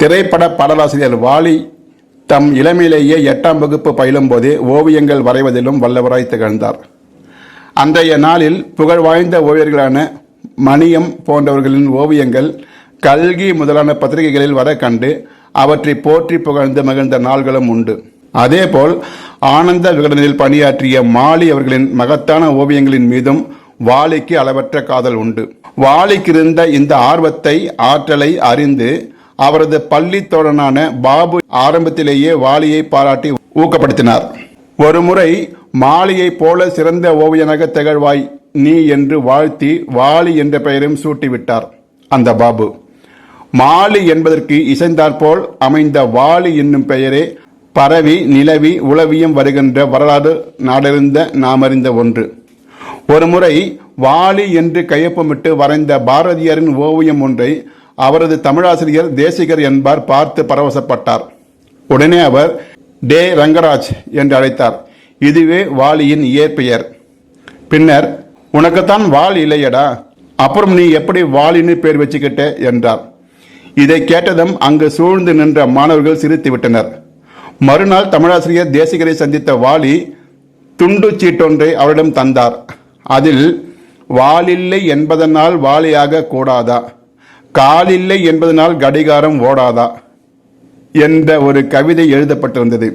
திரைப்பட பாடலாசிரியர் வாலி தம் இளமையிலேயே எட்டாம் வகுப்பு பயிலும் போதே ஓவியங்கள் வரைவதிலும் வல்லவராய் திகழ்ந்தார். அன்றைய நாளில் புகழ் வாய்ந்த ஓவியர்களான மணியம் போன்றவர்களின் ஓவியங்கள் கல்கி முதலான பத்திரிகைகளில் வர கண்டு அவற்றை போற்றி புகழ்ந்து மகிழ்ந்த நாள்களும் உண்டு. அதேபோல் ஆனந்த விகடனில் பணியாற்றிய மாலி அவர்களின் மகத்தான ஓவியங்களின் மீதும் வாலிக்கு அளவற்ற காதல் உண்டு. வாலிக்கு இருந்த இந்த ஆர்வத்தை ஆற்றலை அறிந்து அவரது பள்ளி தோழனான பாபு ஆரம்பத்திலேயே வாலியை பாராட்டி ஊக்கப்படுத்தினார். ஒருமுறை மாலியைப் போல சிறந்த ஓவியனாக திகழ்வாய் நீ என்று வாழ்த்தி வாலி என்ற பெயரையும் சூட்டிவிட்டார் அந்த பாபு. மாலி என்பதற்கு இசைந்தாற்போல் அமைந்த வாலி என்னும் பெயரே பரவி நிலவி உளவியும் வருகின்ற வரலாறு நாடறிந்த நாமறிந்த ஒன்று. ஒருமுறை வாலி என்று கையொப்பமிட்டு வரைந்த பாரதியாரின் ஓவியம் ஒன்றை அவரது தமிழாசிரியர் தேசிகர் என்பார் பார்த்து பரவசப்பட்டார். உடனே அவர் டே ரங்கராஜ் என்று அழைத்தார். இதுவே வாலியின் இயற்பெயர். பின்னர் உனக்குத்தான் வால் இல்லையடா அப்புறம் நீ எப்படி வாலின்னு பேர் வச்சுக்கிட்ட? என்றார். இதை கேட்டதும் அங்கு சூழ்ந்து நின்ற மாணவர்கள் சிரித்து விட்டனர் மறுநாள் தமிழாசிரியர் தேசிகரை சந்தித்த வாலி துண்டு சீட்டொன்றை அவரிடம் தந்தார். அதில் வாலில்லை என்பதனால் வாலியாக கூடாதா? காலில்லை என்பதனால் கடிகாரம் ஓடாதா? என்ற ஒரு கவிதை எழுதப்பட்டிருந்தது.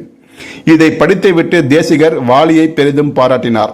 இதை படித்துவிட்டு தேசிகர் வாலியை பெரிதும் பாராட்டினார்.